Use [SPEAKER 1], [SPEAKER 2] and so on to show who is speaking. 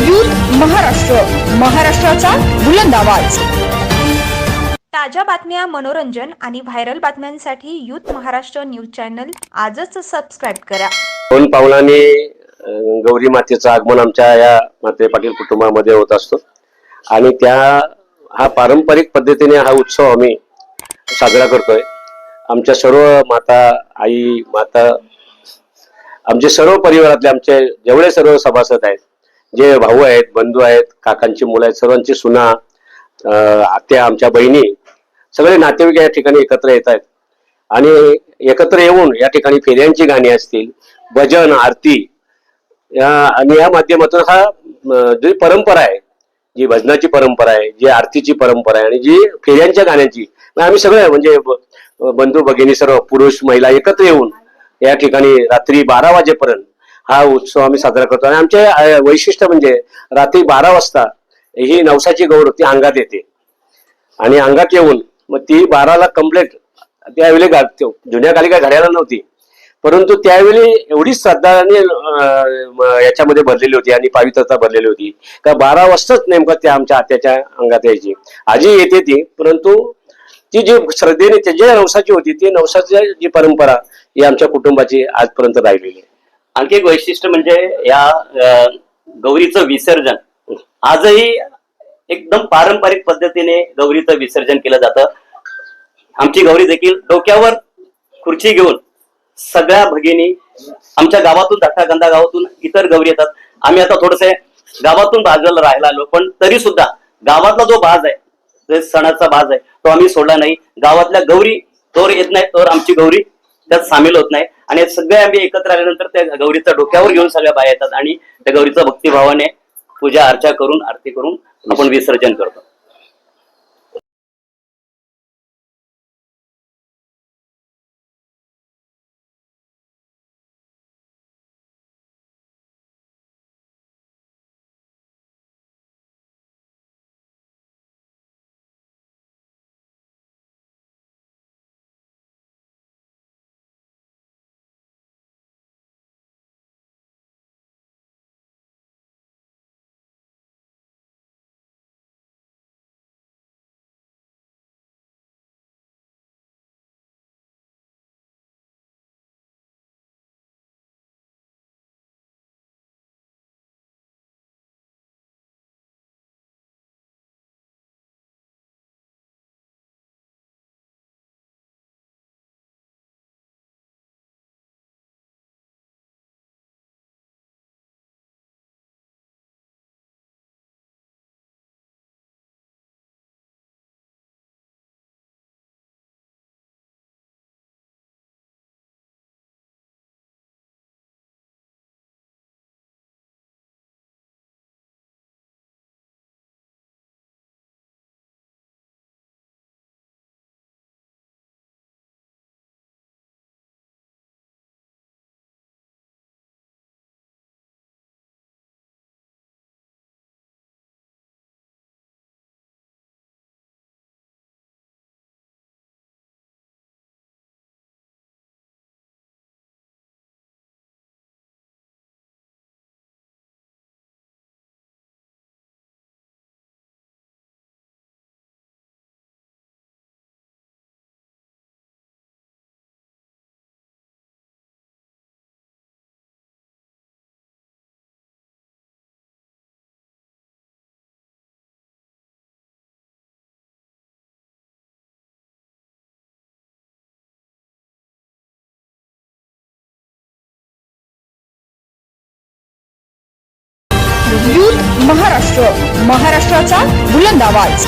[SPEAKER 1] Youth Maharashtra महाराष्ट्राचा बुलंद आवाज.
[SPEAKER 2] ताज्या बातम्या मनोरंजन आणि व्हायरल बातम्यांसाठी यूथ महाराष्ट्र न्यूज चॅनल आजच सबस्क्राईब करा.
[SPEAKER 3] दोन पावलांनी गौरी मातेचं आगमन आमच्या या माते पाटील कुटुंबामध्ये होत असतो. आणि त्या हा पारंपरिक पद्धतीने हा उत्सव आम्ही साजरा करतोय. आमच्या सर्व माता आई माता आमचे सर्व परिवारातले आमचे जेवढे सर्व सभासद आहेत जे भाऊ आहेत बंधू आहेत काकांची मुलं आहेत सर्वांची सुना आत्या आमच्या बहिणी सगळे नातेवाईक या ठिकाणी एकत्र येत आहेत. आणि एकत्र येऊन या ठिकाणी फेऱ्यांची गाणी असतील भजन आरती या आणि या माध्यमातून हा जी परंपरा आहे जी भजनाची परंपरा आहे जी आरतीची परंपरा आहे आणि जी फेऱ्यांच्या गाण्यांची आम्ही सगळे म्हणजे बंधू भगिनी सर्व पुरुष महिला एकत्र येऊन या ठिकाणी रात्री बारा वाजेपर्यंत हा उत्सव आम्ही साजरा करतो. आणि आमचे वैशिष्ट्य म्हणजे रात्री बारा वाजता ही नवसाची गौर ती अंगात येते. आणि अंगात येऊन मग ती बाराला कंप्लीट त्यावेळी गा- जुन्या काली काय घड्याला नव्हती. परंतु त्यावेळी एवढी श्रद्धा आणि याच्यामध्ये भरलेली होती आणि पावित्रता भरलेली होती. का बारा वाजताच नेमकं त्या आमच्या आत्याच्या अंगात यायची. आजी येते ती परंतु ती जी श्रद्धेने त्याच्या नवसाची होती ती नवसाची जी परंपरा ही आमच्या कुटुंबाची आजपर्यंत राहिलेली आहे.
[SPEAKER 4] आणखी एक वैशिष्ट्य म्हणजे या गौरीचं विसर्जन. आजही एकदम पारंपरिक पद्धतीने गौरीचं विसर्जन केलं जातं. आमची गौरी देखील डोक्यावर खुर्ची घेऊन सगळ्या भगिनी आमच्या गावातून धाटागंदा गावातून इतर गौरी येतात. आम्ही आता थोडसे गावातून बाजूला राहायला आलो पण तरी सुद्धा गावातला जो बाज आहे जो सणाचा बाज आहे तो आम्ही सोडला नाही. गावातल्या गौरी तोर येत नाही तर आमची गौरी त्यात सामील होत नाही. आणि सगळे आम्ही एकत्र आल्यानंतर त्या गौरीचा डोक्यावर घेऊन सगळ्या बाया येतात आणि त्या गौरीचा भक्तिभावाने पूजा अर्चा करून आरती करून आपण विसर्जन करतो.
[SPEAKER 1] यूथ महाराष्ट्र महाराष्ट्राचा बुलंद आवाज.